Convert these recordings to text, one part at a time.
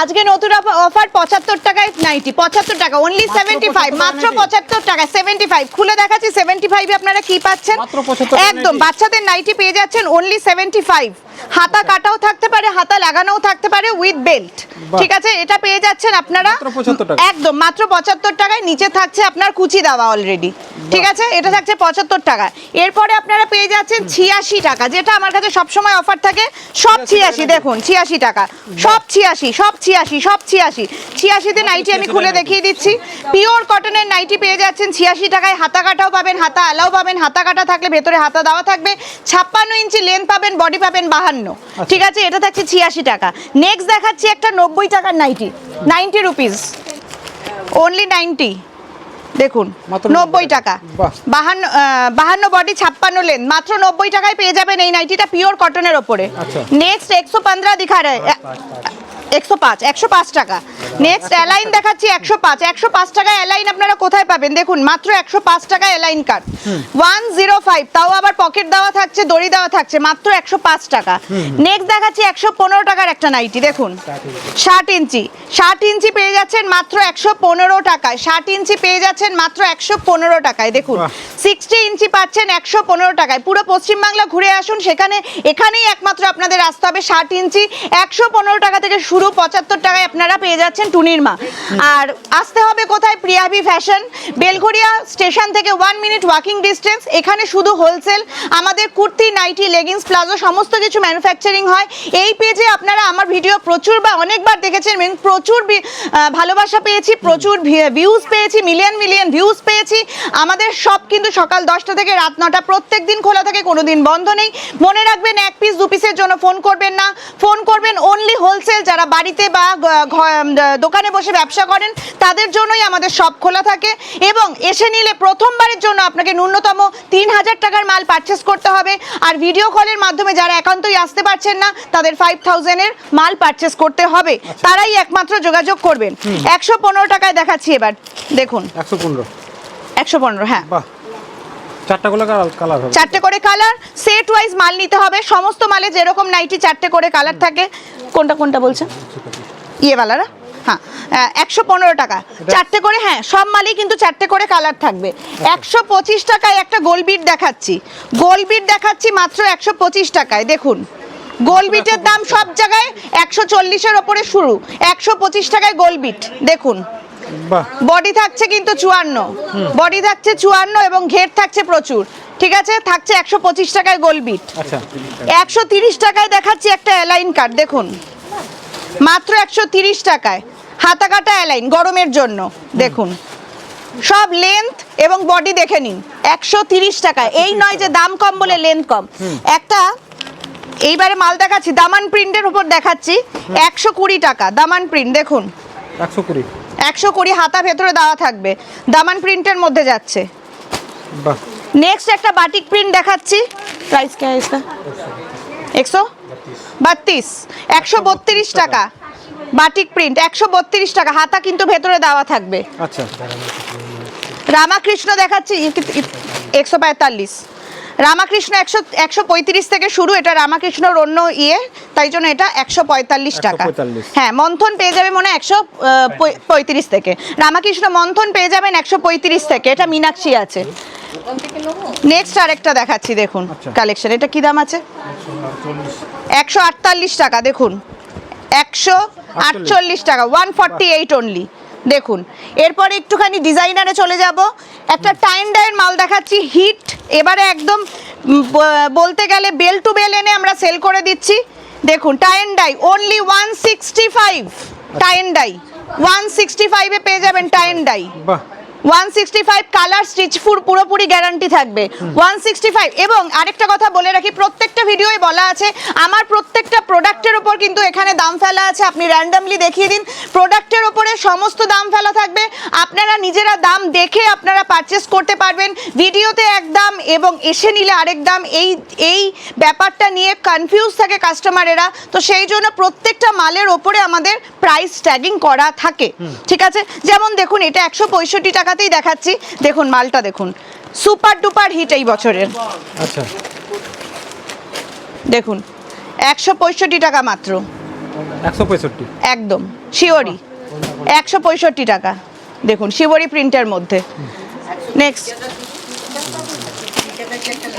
আজকে নতুন অফার পঁচাত্তর টাকায় নাইটি পঁচাত্তর টাকা অনলি সেভেন্টি ফাইভ মাত্র পঁচাত্তর টাকা সেভেন্টি ফাইভ খুলে দেখাচ্ছি সেভেন্টি ফাইভে আপনারা কি পাচ্ছেন? মাত্র 75 টাকা একদম বাচ্চাদের নাইটি পেয়ে যাচ্ছেন অনলি সেভেন্টি ফাইভ হাতা কাটাও থাকতে পারে হাতা লাগানোও থাকতে পারে উইথ বেল্ট ঠিক আছে এটা পেয়ে যাচ্ছেন আপনারা। মাত্র 75 টাকা। একদম মাত্র পঁচাত্তর টাকায় নিচে থাকছে আপনার কুচি দেওয়া অলরেডি ঠিক আছে এটা থাকছে পঁচাত্তর টাকা। এরপরে আপনারা পেয়ে যাচ্ছেন ছিয়াশি টাকা যেটা আমার কাছে সবসময় অফার থাকে সব ছিয়াশি দেখুন ছিয়াশি টাকা। সব ছিয়াশি সব ছিয়াশি সব ছিয়াশি। ছিয়াশিতে নাইটি আমি খুলে দেখিয়ে দিচ্ছি। পিওর কটনের নাইটি পেয়ে যাচ্ছেন ছিয়াশি টাকায় হাতা কাটাও পাবেন হাতা আলাও পাবেন হাতা কাটা থাকলে ভেতরে হাতা দেওয়া থাকবে। ছাপ্পান্ন ইঞ্চি লেন্থ পাবেন বডি পাবেন বাহান্ন। ঠিক আছে এটা থাকছে ছিয়াশি টাকা। নেক্সট দেখাচ্ছি একটা নব্বই টাকার ninety ninety rupees only ninety দেখুন নব্বই টাকা। বাহান্ন বাহান্ন বডি ছাপ্পান্ন লেন মাত্র নব্বই টাকায় পেয়ে যাবেন এই নাইটিটা পিওর কটনের ওপরে। আচ্ছা। নেক্সট একশো পনেরো দিখা রে একশো পাঁচ একশো পাঁচ টাকা। নেক্সট অ্যালাইন দেখাচ্ছি একশো পাঁচ। একশো পাঁচ টাকায় অ্যালাইন আপনারা কোথায় পাবেন? দেখুন মাত্র একশো পাঁচ টাকায় A line card one zero five তাও আবার পকেট দেওয়া থাকছে দড়ি দেওয়া থাকছে মাত্র একশো পাঁচ টাকা। নেক্সট দেখাচ্ছি একশো পনেরো টাকার একটা নাইটি দেখুন। ষাট ইঞ্চি। ষাট ইঞ্চি পেয়ে যাচ্ছেন মাত্র একশো পনেরো টাকায়। ষাট ইঞ্চি পেয়ে যাচ্ছেন মাত্র একশো পনেরো টাকায়। দেখুন সিক্সটি ইঞ্চি পাচ্ছেন একশো পনেরো টাকায়। পুরো পশ্চিমবাংলা ঘুরে আসুন সেখানে এখানেই একমাত্র আপনাদের আসতে হবে ষাট ইঞ্চি। একশো পনেরো টাকা থেকে শুরু পঁচাত্তর টাকায় আপনারা পেয়ে যাচ্ছেন টুনির মা। আর আসতে হবে কোথায়? প্রিয়াভি ফ্যাশন বেলঘরিয়া স্টেশন থেকে ওয়ান মিনিট ওয়াকিং ডিস্টেন্স এখানে শুধু হোলসেল আমাদের কুর্তি নাইটি লেগিংস প্লাজো, সমস্ত কিছু ম্যানুফ্যাকচারিং হয়। এই পেজে আপনারা আমার ভিডিও প্রচুর বা অনেকবার দেখেছেন। প্রচুর ভালোবাসা পেয়েছি, প্রচুর ভিউজ পেয়েছি মিলিয়ন মিলিয়ন ভিউজ পেয়েছি। আমাদের সব কিন্তু সকাল দশটা থেকে রাত নটা প্রত্যেক দিন খোলা থাকে কোনো দিন বন্ধ নেই। মনে রাখবেন, এক পিস দু পিসের জন্য ফোন করবেন না। ফোন করবেন অনলি হোলসেল যারা বাড়িতে বা দোকানে বসে ব্যবসা করেন তাদের জন্যই আমাদের সব খোলা থাকে এবং এসে নিলে প্রথমবারের জন্য আপনাকে ন্যূনতম তিন হাজার টাকার মাল পারচেস করতে হবে। আর ভিডিও কলের মাধ্যমে যারা একান্তই আসতে পারছেন না তাদের ফাইভ থাউজেন্ডের মাল পারচেস করতে হবে। তারাই একমাত্র যোগাযোগ করবেন। একশো পনেরো টাকায় দেখাচ্ছি এবার। দেখুন। একশো পনেরো। একশো পনেরো হ্যাঁ। বাহ। চারটা কালার চারটে করে কালার সেট ওয়াইজ মাল নিতে হবে। সমস্ত মালে যেরকম নাইটি চারটে করে কালার থাকে। কোনটা কোনটা বলছেন ইয়েওয়ালারা? হ্যাঁ। একশো পনেরো টাকা। চারটে করে হ্যাঁ সব মালেই কিন্তু চারটে করে কালার থাকবে। একশো পঁচিশ টাকায় একটা গোলবিট দেখাচ্ছি। গোলবিট দেখাচ্ছি মাত্র একশো পঁচিশ টাকায়। দেখুন গোলবিটের দাম সব জায়গায় একশো চল্লিশের ওপরে শুরু। একশো পঁচিশ টাকায় গোলবিট। দেখুন। বডি থাকছে কিন্তু চুয়ান্ন। বডি থাকছে চুয়ান্ন এবং ঘের থাকছে প্রচুর। ঠিক আছে? থাকছে একশো পঁচিশ টাকায় গোলবিট আচ্ছা। একশো তিরিশ টাকায় দেখাচ্ছি একটা অ্যালাইন কার্ড দেখুন। মাত্র একশো তিরিশ টাকায়। হাতা কাটা অ্যালাইন গরমের জন্য। দেখুন। সব লেন্থ এবং বডি দেখে নিন। একশো তিরিশ টাকায়। এই নয় যে দাম কম বলে লেন্থ কম। একটা এইবারে মাল দেখাচ্ছি। দামান প্রিন্টের উপর দেখাচ্ছি। একশো কুড়ি টাকা। দামান প্রিন্ট দেখুন। একশো কুড়ি। একশো কুড়ি হাতা ভেতরে দেওয়া থাকবে। দামান প্রিন্টের মধ্যে যাচ্ছে। বাহ। নেক্সট একটা বাটিক প্রিন্ট দেখাচ্ছি। প্রাইস কে একশো? বাত্রিশ। একশো বত্রিশ টাকা। বাটিক প্রিন্ট একশো বত্রিশ টাকা। হাতা কিন্তু ভেতরে দেওয়া থাকবে। আচ্ছা। রামাকৃষ্ণ দেখাচ্ছি একশো পঁয়তাল্লিশ। রামাকৃষ্ণ একশো একশো পঁয়ত্রিশ থেকে শুরু এটা রামাকৃষ্ণর অন্য ইয়ে তাই জন্য এটা একশো পঁয়তাল্লিশ টাকা। হ্যাঁ মন্থন পেয়ে যাবে মনে একশো পঁয়ত্রিশ থেকে। রামাকৃষ্ণ মন্থন পেয়ে যাবেন একশো পঁয়ত্রিশ থেকে এটা মীনাক্ষী আছে। নেক্সট আরেকটা দেখাচ্ছি দেখুন আচ্ছা। কালেকশন এটা কি দাম আছে? একশো আটতাল্লিশ টাকা দেখুন। একশো আটচল্লিশ টাকা ওয়ান ফর্টি এইট অনলি দেখুন এরপর একটুখানি ডিজাইনারে চলে যাব। একটা টাইম ডাইয়ের মাল দেখাচ্ছি হিট এবারে একদম বলতে গেলে বেল টু বেল এনে আমরা সেল করে দিচ্ছি। দেখুন tie dye only one sixty five tie dye one sixty ফাইভে পেয়ে যাবেন টাইম ডাই বাহ। One sixty five colour stitch full পুরোপুরি গ্যারান্টি থাকবে। ওয়ান সিক্সটি ফাইভ এবং আরেকটা কথা বলে রাখি, প্রত্যেকটা ভিডিওয় বলা আছে, আমার প্রত্যেকটা প্রোডাক্টের ওপর কিন্তু এখানে দাম ফেলা আছে। আপনি র্যান্ডামলি দেখিয়ে দিন প্রোডাক্টের ওপরে সমস্ত দাম ফেলা থাকবে। আপনারা নিজেরা দাম দেখে আপনারা পারচেস করতে পারবেন। ভিডিওতে এক দাম এবং এসে নিলে আরেক দাম, এই এই ব্যাপারটা নিয়ে কনফিউজ থাকে কাস্টমারেরা তো সেই জন্য প্রত্যেকটা মালের ওপরে আমাদের প্রাইস ট্যাগিং করা থাকে। ঠিক আছে? যেমন দেখুন এটা একশো পঁয়ষট্টি টাকাতেই দেখাচ্ছি। দেখুন মালটা দেখুন। সুপার ডুপার হিট এই বছরের। আচ্ছা। দেখুন একশো পঁয়ষট্টি টাকা মাত্র। একশো পঁয়ষট্টি? একদম শিওরি একশো পঁয়ষট্টি টাকা। দেখুন শিবরি প্রিন্টের মধ্যে। নেক্সট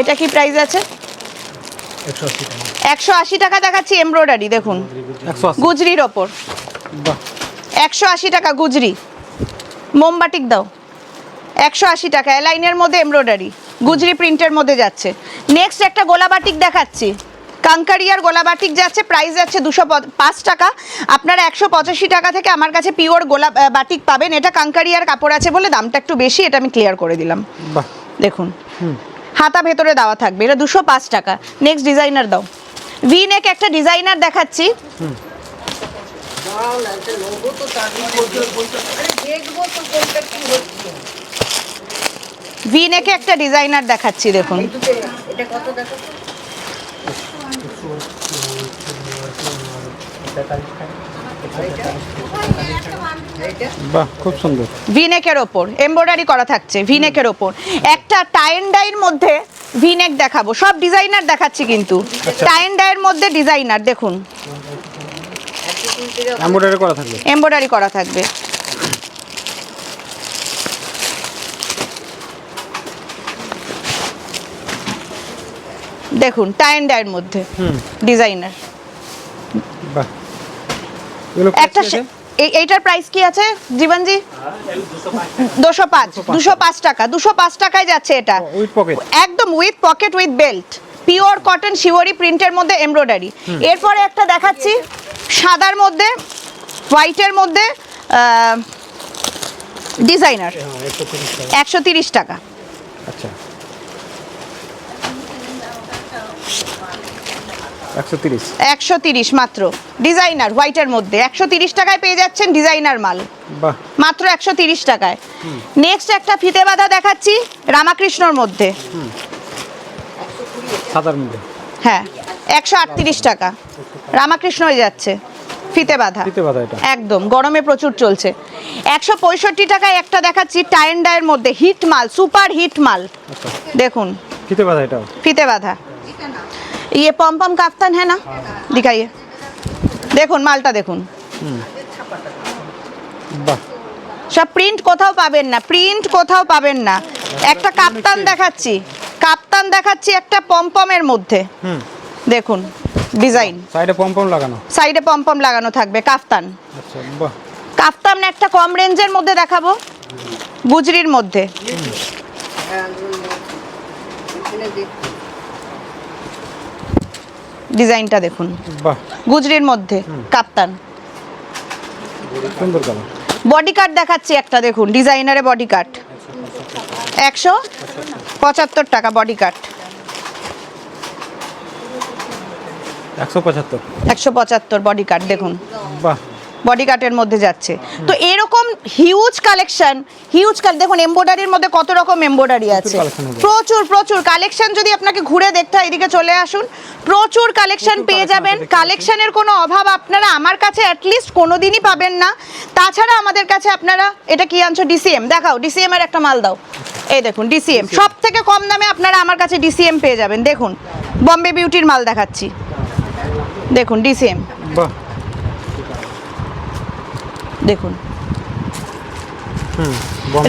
এটা কি প্রাইস আছে? একশো আশি টাকা। দেখাচ্ছি এমব্রয়ডারি দেখুন। গুজরির ওপর। একশো আশি টাকা গুজরি। মোমবাটিক দাও। একশো আশি টাকা লাইনের মধ্যে এমব্রয়ডারি গুজরি প্রিন্টের মধ্যে যাচ্ছে। নেক্সট একটা গোলাবাটিক দেখাচ্ছি। কাঙ্কারিয়ার গোলাবাটিক যাচ্ছে প্রাইস যাচ্ছে দুশো পাঁচ টাকা। আপনারা একশো পঁচাশি টাকা থেকে আমার কাছে পিওর গোলা বাটিক পাবেন। এটা কাঙ্কারিয়ার কাপড় আছে বলে দামটা একটু বেশি এটা আমি ক্লিয়ার করে দিলাম। দেখুন। হাতা ভেতরে দেওয়া থাকবে। এটা দুশো পাঁচ টাকা। নেক্সট ডিজাইনার দাও। ভি নেক একটা ডিজাইনার দেখাচ্ছি। ভি নেকে একটা ডিজাইনার দেখাচ্ছি দেখুন। বাহ খুব সুন্দর। ভিনেকের ওপর এমব্রয়ডারি করা থাকছে ভিনেকের ওপর। একটা টাইন ডাইয়ের মধ্যে ভিনেক দেখাবো সব ডিজাইনার দেখাচ্ছি কিন্তু। টাইন ডাইয়ের মধ্যে ডিজাইনার দেখুন। এমব্রয়ডারি করা থাকবে? এমব্রয়ডারি করা থাকবে। দেখুন ডাইয়ের মধ্যে ডিজাইনার একটা এইটার প্রাইস কি আছে জীবনজি? দুশো পাঁচ। দুশো পাঁচ টাকা দুশো পাঁচ টাকায় যাচ্ছে এটা। একদম with pocket with belt pure cotton শিওরি প্রিন্টের মধ্যে এমব্রয়ডারি এরপরে একটা দেখাচ্ছি। সাদার মধ্যে হোয়াইটের মধ্যে ডিজাইনার। একশো তিরিশ টাকা। আচ্ছা। একশো তিরিশ। মাত্র। ডিজাইনার হোয়াইটের মধ্যে। একশো তিরিশ টাকায় পেয়ে যাচ্ছেন ডিজাইনার মাল। মাত্র একশো তিরিশ টাকায়। নেক্সট একটা ফিতে বাঁধা দেখাচ্ছি রামাকৃষ্ণর মধ্যে। মধ্যে। হ্যাঁ একশো আটত্রিশ টাকা। রামাকৃষ্ণ হয়ে যাচ্ছে। ফিতে বাঁধা। একদম গরমে প্রচুর চলছে। একশো পঁয়ষট্টি টাকায় একটা দেখাচ্ছি টাইন ডায়ের মধ্যে হিট মাল সুপার হিট মাল। দেখুন। ফিতে বাঁধা এটা ফিতে বাঁধা। ইয়ে পম্পম কাফতান হ্যাঁ না? দিখাইয়ে দেখুন মালটা দেখুন। সব প্রিন্ট কোথাও পাবেন না প্রিন্ট কোথাও পাবেন না। একটা কাপ্তান দেখাচ্ছি। কাপ্তান দেখাচ্ছি একটা পম্পমের মধ্যে। দেখুন। ডিজাইন সাইডে পম্পম লাগানো? সাইডে পমপম লাগানো থাকবে কাফতান। আচ্ছা বাহ। কাফতান একটা কম রেঞ্জের মধ্যে দেখাবো। গুজরির মধ্যে। ডিজাইনটা দেখুন। বাহ। গুজরির মধ্যে কাপ্তান সুন্দর কালার। বডি কাট দেখাচ্ছি একটা দেখুন ডিজাইনারে বডি কাট। একশো পঁচাত্তর টাকা বডি কাট। একশো পঁচাত্তর। একশো পঁচাত্তর বডি কাট দেখুন। বাহ। বডি কাটের মধ্যে যাচ্ছে। তো এরকম হিউজ কালেকশন হিউজ দেখুন এমব্রয়ডারির মধ্যে কত রকম এমব্রয়ডারি আছে। প্রচুর প্রচুর। কালেকশন যদি আপনাকে ঘুরে দেখতে হয় এদিকে চলে আসুন। প্রচুর কালেকশন পেয়ে যাবেন। কালেকশনের কোনো অভাব আপনারা আমার কাছে অ্যাটলিস্ট কোনোদিনই পাবেন না। তাছাড়া আমাদের কাছে আপনারা এটা কি আনছো? ডিসিএম দেখাও ডিসিএম এর একটা মাল দাও। এই দেখুন ডিসিএম সব থেকে কম দামে আপনারা আমার কাছে ডিসিএম পেয়ে যাবেন। দেখুন বম্বে বিউটির মাল দেখাচ্ছি। দেখুন ডিসিএম বাহ। দেখুন।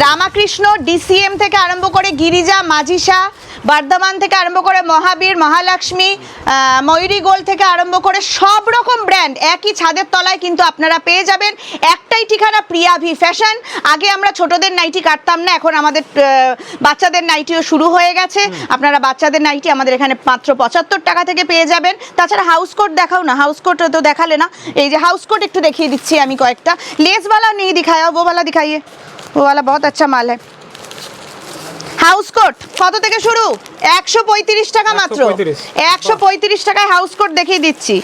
রামাকৃষ্ণ ডিসিএম থেকে আরম্ভ করে গিরিজা মাঝিসা বর্ধমান থেকে আরম্ভ করে মহাবীর মহালক্ষ্মী ময়ূরী গোল থেকে আরম্ভ করে সব রকম ব্র্যান্ড একই ছাদের তলায় কিন্তু আপনারা পেয়ে যাবেন। একটাই ঠিকানা প্রিয়া ভি ফ্যাশন আগে আমরা ছোটদের নাইটি কাটতাম না এখন আমাদের বাচ্চাদের নাইটিও শুরু হয়ে গেছে। আপনারা বাচ্চাদের নাইটি আমাদের এখানে মাত্র পঁচাত্তর টাকা থেকে পেয়ে যাবেন। তাছাড়া হাউস কোট দেখাও না হাউস কোট তো দেখালে না। এই যে হাউস কোট একটু দেখিয়ে দিচ্ছি আমি কয়েকটা। লেসওয়ালা নেই দিখায়া ওওয়ালা দিখাইয়ে। ওওয়ালা বহুত আচ্ছা মাল হ্যাঁ। হাউস কোট কত থেকে শুরু? একশো পঁয়ত্রিশ টাকা মাত্র। 135 একশো পঁয়ত্রিশ টাকায় হাউস কোট দেখিয়ে দিচ্ছি।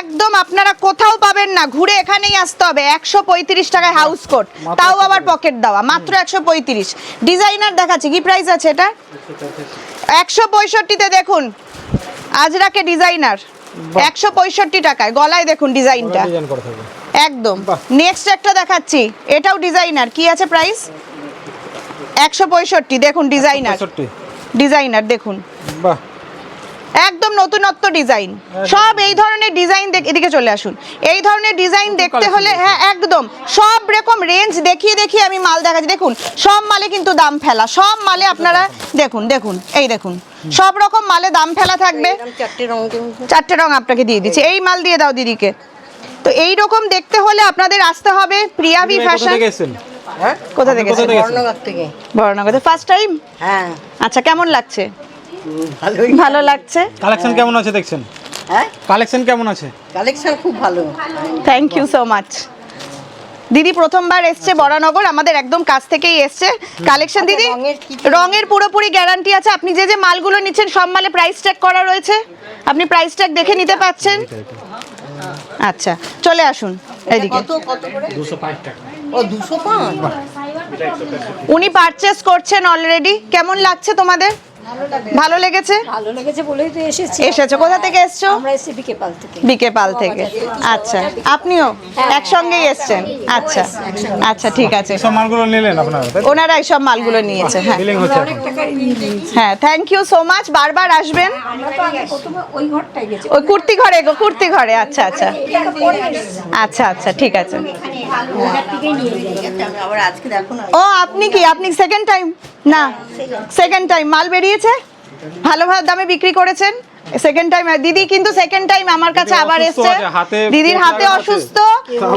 একদম আপনারা কোথাও পাবেন না ঘুরে এখানেই আসতে হবে। একশো পঁয়ত্রিশ টাকায় হাউস কোট তাও আবার পকেট দেওয়া মাত্র একশো পঁয়ত্রিশ। ডিজাইনার দেখাচ্ছি কি প্রাইস আছে এটা? একশো পঁয়ষট্টিতে দেখুন আজরাকে ডিজাইনার। একশো পঁয়ষট্টি টাকায় গলায় দেখুন ডিজাইনটা। একদম। নেক্সট একটা দেখাচ্ছি এটাও ডিজাইনার কি আছে প্রাইস একশো পঁয়ষট্টি দেখুন ডিজাইনার ডিজাইনার দেখুন। বাহ। একদম নতুনত্ব ডিজাইন সব এই ধরনের ডিজাইন এদিকে চলে আসুন। এই ধরনের ডিজাইন দেখতে হলে হ্যাঁ একদম। সব রকম রেঞ্জ দেখিয়ে দেখিয়ে আমি মাল দেখাচ্ছি। দেখুন সব মালে কিন্তু দাম ফেলা। সব মালে আপনারা দেখুন দেখুন এই দেখুন। সব রকম মালে দাম ফেলা থাকবে। চারটে রঙ রং আপনাকে দিয়ে দিচ্ছি। এই মাল দিয়ে দাও দিদিকে। তো এই রকম দেখতে হলে আপনাদের আসতে হবে প্রিয়াভি ফ্যাশন হ্যাঁ? কোথা থেকে কোথা থেকে? থেকে। বড়নগরে। ফার্স্ট টাইম হ্যাঁ। আচ্ছা কেমন লাগছে? ভালো লাগছে? কালেকশন কেমন আছে দেখছেন? হ্যাঁ? কালেকশন কেমন আছে? কালেকশন খুব ভালো। থ্যাংক ইউ সো মাচ দিদি প্রথমবার এসছে বরানগর আমাদের একদম কাছ থেকেই এসছে। কালেকশন দিদি রঙের পুরোপুরি গ্যারান্টি আছে। আপনি যে যে মালগুলো নিচ্ছেন সব মালে প্রাইস ট্যাগ করা রয়েছে। আপনি প্রাইস ট্যাগ দেখে নিতে পাচ্ছেন। আচ্ছা চলে আসুন এদিকে কত কত করে? উনি পারচেস করছেন অলরেডি কেমন লাগছে তোমাদের? ভালো লেগেছে? ভালো লেগেছে বলেই তো এসেছি। এসেছ। কোথা থেকে এসছো? আমরা এসেছি বিকে পাল থেকে। বিকে পাল থেকে। আচ্ছা। আপনিও? একসঙ্গেই এসছেন? আচ্ছা। আচ্ছা ঠিক আছে। সব মালগুলো নিলেন আপনারা ওনারা এই সব মালগুলো নিয়েছে হ্যাঁ। নিয়েছি। হ্যাঁ থ্যাংক ইউ সো মাচ বারবার আসবেন। আমরা তো আগে প্রথমে ওই ঘরটাই গেছি। ওই কুর্তি ঘরে গো কুর্তি ঘরে। আচ্ছা আচ্ছা। আচ্ছা আচ্ছা ঠিক আছে। ও আপনি কি? আপনি সেকেন্ড টাইম না সেকেন্ড টাইম মাল বেরিয়েছে ভালো ভালো দামে বিক্রি করেছেন? সেকেন্ড টাইম দিদি কিন্তু সেকেন্ড টাইম আমার কাছে আবার এসছে। দিদির হাতে অসুস্থ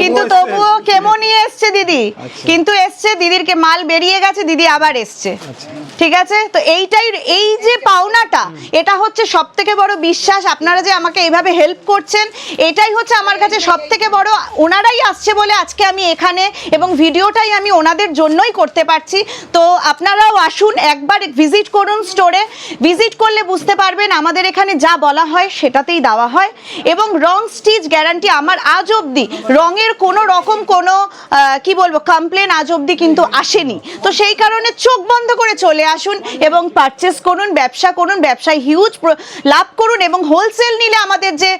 কিন্তু। তবুও কেমো নিয়ে এসছে দিদি। কিন্তু এসছে দিদিরকে মাল বেরিয়ে গেছে দিদি আবার এসছে। ঠিক আছে? তো এইটাই এই যে পাওনাটা এটা হচ্ছে সব থেকে বড় বিশ্বাস। আপনারা যে আমাকে এইভাবে হেল্প করছেন এটাই হচ্ছে আমার কাছে সব থেকে বড়। ওনারাই আসছে বলে আজকে আমি এখানে এবং ভিডিওটাই আমি ওনাদের জন্যই করতে পারছি। তো আপনারাও আসুন একবার ভিজিট করুন স্টোরে ভিজিট করলে বুঝতে পারবেন আমাদের এখানে যা বলা হয় সেটাতেই দেওয়া হয় এবং রং স্টিচ গ্যারান্টি আমার আজ অবধি রঙের কোনো রকম কোনো কি বলব কমপ্লেন আজ অবধি কিন্তু আসেনি। তো সেই কারণে চোখ বন্ধ করে চলে আসুন এবং পারচেস করুন, ব্যবসা করুন, ব্যবসায় হিউজ লাভ করুন এবং হোলসেল নিলে আমাদের যে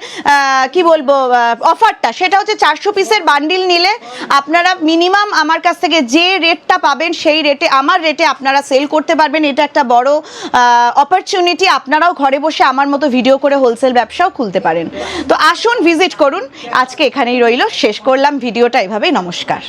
কি বলব অফারটা সেটা হচ্ছে চারশো পিসের বান্ডিল নিলে আপনারা মিনিমাম আমার কাছ থেকে যে রেটটা পাবেন সেই রেটে আমার রেটে আপনারা সেল করতে পারবেন। এটা একটা বড় অপরচুনিটি আপনারাও ঘরে বসে আমার মতো ভিডিও করে হোলসেল ব্যবসাও খুলতে পারেন। তো আসুন ভিজিট করুন। আজকে এখানেই রইল। শেষ করলাম। ভিডিওটা এভাবেই নমস্কার।